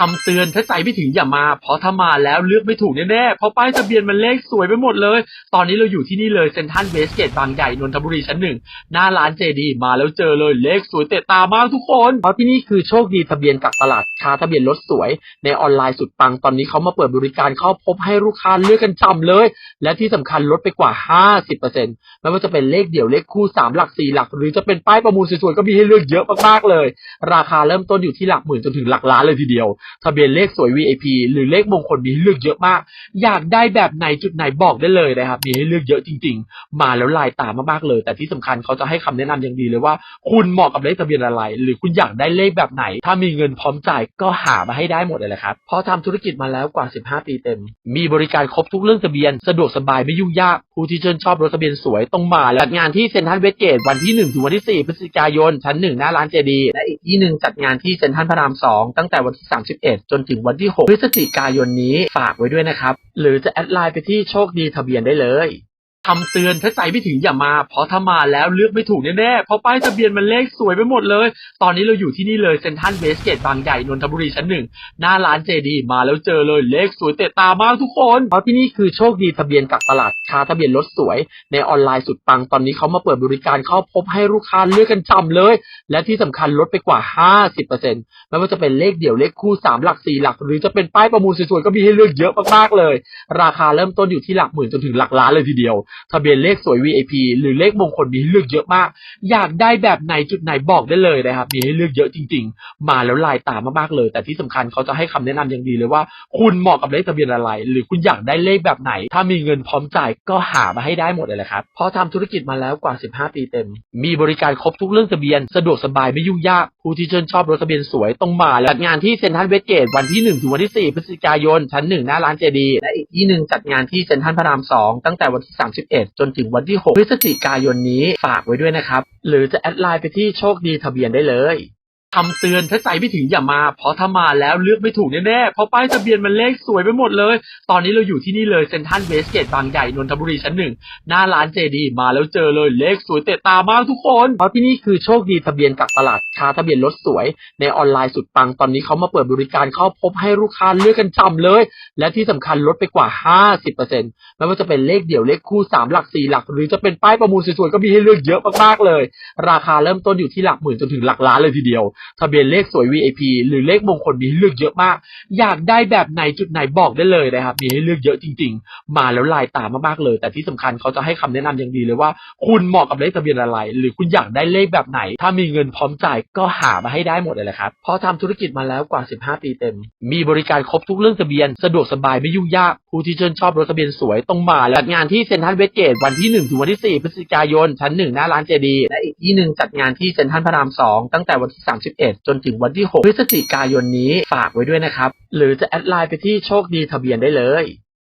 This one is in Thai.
คำเตือนถ้าใจไม่ถึงอย่ามา เพราะถ้ามาแล้วเลือกไม่ถูกแน่ๆ เพราะป้ายทะเบียนมันเลขสวยไปหมดเลย ตอนนี้เราอยู่ที่นี่เลยเซ็นทรัลเวสเกตบางใหญ่นนทบุรีชั้นหนึ่ง หน้าร้านเจดีมาแล้วเจอเลยเลขสวยเตะตามากทุกคน เพราะที่นี่คือโชคดีทะเบียนกับตลาดค้าทะเบียนรถสวย ในออนไลน์สุดปังตอนนี้เขามาเปิดบริการเข้าพบให้ลูกค้าเลือกกันจำเลย และที่สำคัญลดไปกว่า 50%ไม่ว่าจะเป็นเลขเดี่ยวเลขคู่สามหลักสี่หลัก หรือจะเป็นป้ายประมูลสวยๆก็มีให้เลือกเยอะมากๆเลย ราคาเริ่มต้นอยู่ที่หลักหมื่นจนถึงหลักล้านเลยทีเดียวทะเบียนเลขสวย VIP หรือเลขมงคลมีให้เลือกเยอะมาก อยากได้แบบไหนจุดไหนบอกได้เลยนะครับ มีให้เลือกเยอะจริง ๆ มาแล้วลายตามากๆเลย แต่ที่สำคัญเขาจะให้คำแนะนำอย่างดีเลยว่า คุณเหมาะกับเลขทะเบียนอะไร หรือคุณอยากได้เลขแบบไหน ถ้ามีเงินพร้อมจ่ายก็หามาให้ได้หมดเลยแหละครับเพราะทำธุรกิจมาแล้วกว่า 15 ปีเต็ม มีบริการครบทุกเรื่องทะเบียน สะดวกสบายไม่ยุ่งยากผู้ที่ชื่นชอบรถทะเบียนสวยต้องมาและจัดงานที่เซ็นทรัลเวสเกตวันที่ 1 ถึงวันที่ 4 พฤศจิกายน ชั้น 1 หน้าร้านเจดี และอีกที่หนึ่งจัดงานที่เซ็นทรัลพระราม 2 ตั้งแต่วันที่ 31 จนถึงวันที่ 6 พฤศจิกายนนี้ฝากไว้ด้วยนะครับ หรือจะแอดไลน์ไปที่โชคดีทะเบียนได้เลย คำเตือนถ้าใจไม่ถึงอย่ามา เพราะถ้ามาแล้วเลือกไม่ถูกแน่ๆ เพราะป้ายทะเบียนมันเลขสวยไปหมดเลย ตอนนี้เราอยู่ที่นี่เลยเซนทรัลเวสเกตบางใหญ่นนทบุรีชั้นหนึ่ง หน้าร้านเจดีมาแล้วเจอเลยเลขสวยเตะตามากทุกคน เพราะที่นี่คือโชคดีทะเบียนกับตลาดค้าทะเบียนรถสวย ในออนไลน์สุดปังตอนนี้เขามาเปิดบริการเข้าพบให้ลูกค้าเลือกกันจำเลย และที่สำคัญลดไปกว่า 50%ไม่ว่าจะเป็นเลขเดี่ยวเลขคู่สามหลักสี่หลัก หรือจะเป็นป้ายประมูลสวยๆก็มีให้เลือกเยอะมากๆเลย ราคาเริ่มต้นอยู่ที่หลักหมื่นจนถึงหลักล้านเลยทีเดียวทะเบียนเลขสวย VIP หรือเลขมงคลมีให้เลือกเยอะมาก อยากได้แบบไหนจุดไหนบอกได้เลยนะครับ มีให้เลือกเยอะจริง ๆ มาแล้วลายตามากๆเลย แต่ที่สำคัญเขาจะให้คำแนะนำอย่างดีเลยว่า คุณเหมาะกับเลขทะเบียนอะไร หรือคุณอยากได้เลขแบบไหน ถ้ามีเงินพร้อมจ่ายก็หามาให้ได้หมดเลยแหละครับเพราะทำธุรกิจมาแล้วกว่า 15 ปีเต็ม มีบริการครบทุกเรื่องทะเบียน สะดวกสบายไม่ยุ่งยากผู้ที่ชื่นชอบรถทะเบียนสวยต้องมาและจัดงานที่เซ็นทรัลเวสเกตวันที่ 1 ถึงวันที่ 4 พฤศจิกายนชั้น 1 หน้าร้านเจดีและอีกที่หนึ่งจัดงานที่เซ็นทรัลพระราม 2 ตั้งแต่วันที่31 จนถึงวันที่ 6 พฤศจิกายนนี้ฝากไว้ด้วยนะครับ หรือจะแอดไลน์ไปที่โชคดีทะเบียนได้เลย คำเตือนถ้าใจไม่ถึงอย่ามา เพราะถ้ามาแล้วเลือกไม่ถูกแน่ๆ เพราะป้ายทะเบียนมันเลขสวยไปหมดเลย ตอนนี้เราอยู่ที่นี่เลยเซนทรัลเวสเกตบางใหญ่นนทบุรีชั้นหนึ่ง หน้าร้านเจดีมาแล้วเจอเลยเลขสวยเตะตามากทุกคน เพราะที่นี่คือโชคดีทะเบียนกับตลาดค้าทะเบียนรถสวย ในออนไลน์สุดปังตอนนี้เขามาเปิดบริการเข้าพบให้ลูกค้าเลือกกันจำเลย และที่สำคัญลดไปกว่า 50%ไม่ว่าจะเป็นเลขเดี่ยวเลขคู่สามหลักสี่หลัก หรือจะเป็นป้ายประมูลสวยๆก็มีให้เลือกเยอะมากๆเลย ราคาเริ่มต้นอยู่ที่หลักหมื่นจนถึงหลักล้านเลยทีเดียวทะเบียนเลขสวย VIP หรือเลขมงคลมีให้เลือกเยอะมาก อยากได้แบบไหนจุดไหนบอกได้เลยนะครับ มีให้เลือกเยอะจริง ๆ มาแล้วลายตามากๆเลย แต่ที่สำคัญเขาจะให้คำแนะนำอย่างดีเลยว่า คุณเหมาะกับเลขทะเบียนอะไร หรือคุณอยากได้เลขแบบไหน ถ้ามีเงินพร้อมจ่ายก็หามาให้ได้หมดเลยแหละครับเพราะทำธุรกิจมาแล้วกว่า 15 ปีเต็ม มีบริการครบทุกเรื่องทะเบียน สะดวกสบายไม่ยุ่งยากผู้ที่ชื่นชอบรถทะเบียนสวยต้องมาและจัดงานที่เซ็นทรัลเวสเกตวันที่1ถึงวันที่ 4 พฤศจิกายนชั้น 1 หน้าร้านเจดีและอีกที่หนึ่งจัดงานที่เซ็นทรัลพระราม 2 ตั้งแต่วันที่31 จนถึงวันที่ 6 พฤศจิกายนนี้ฝากไว้ด้วยนะครับ หรือจะแอดไลน์ไปที่โชคดีทะเบียนได้เลย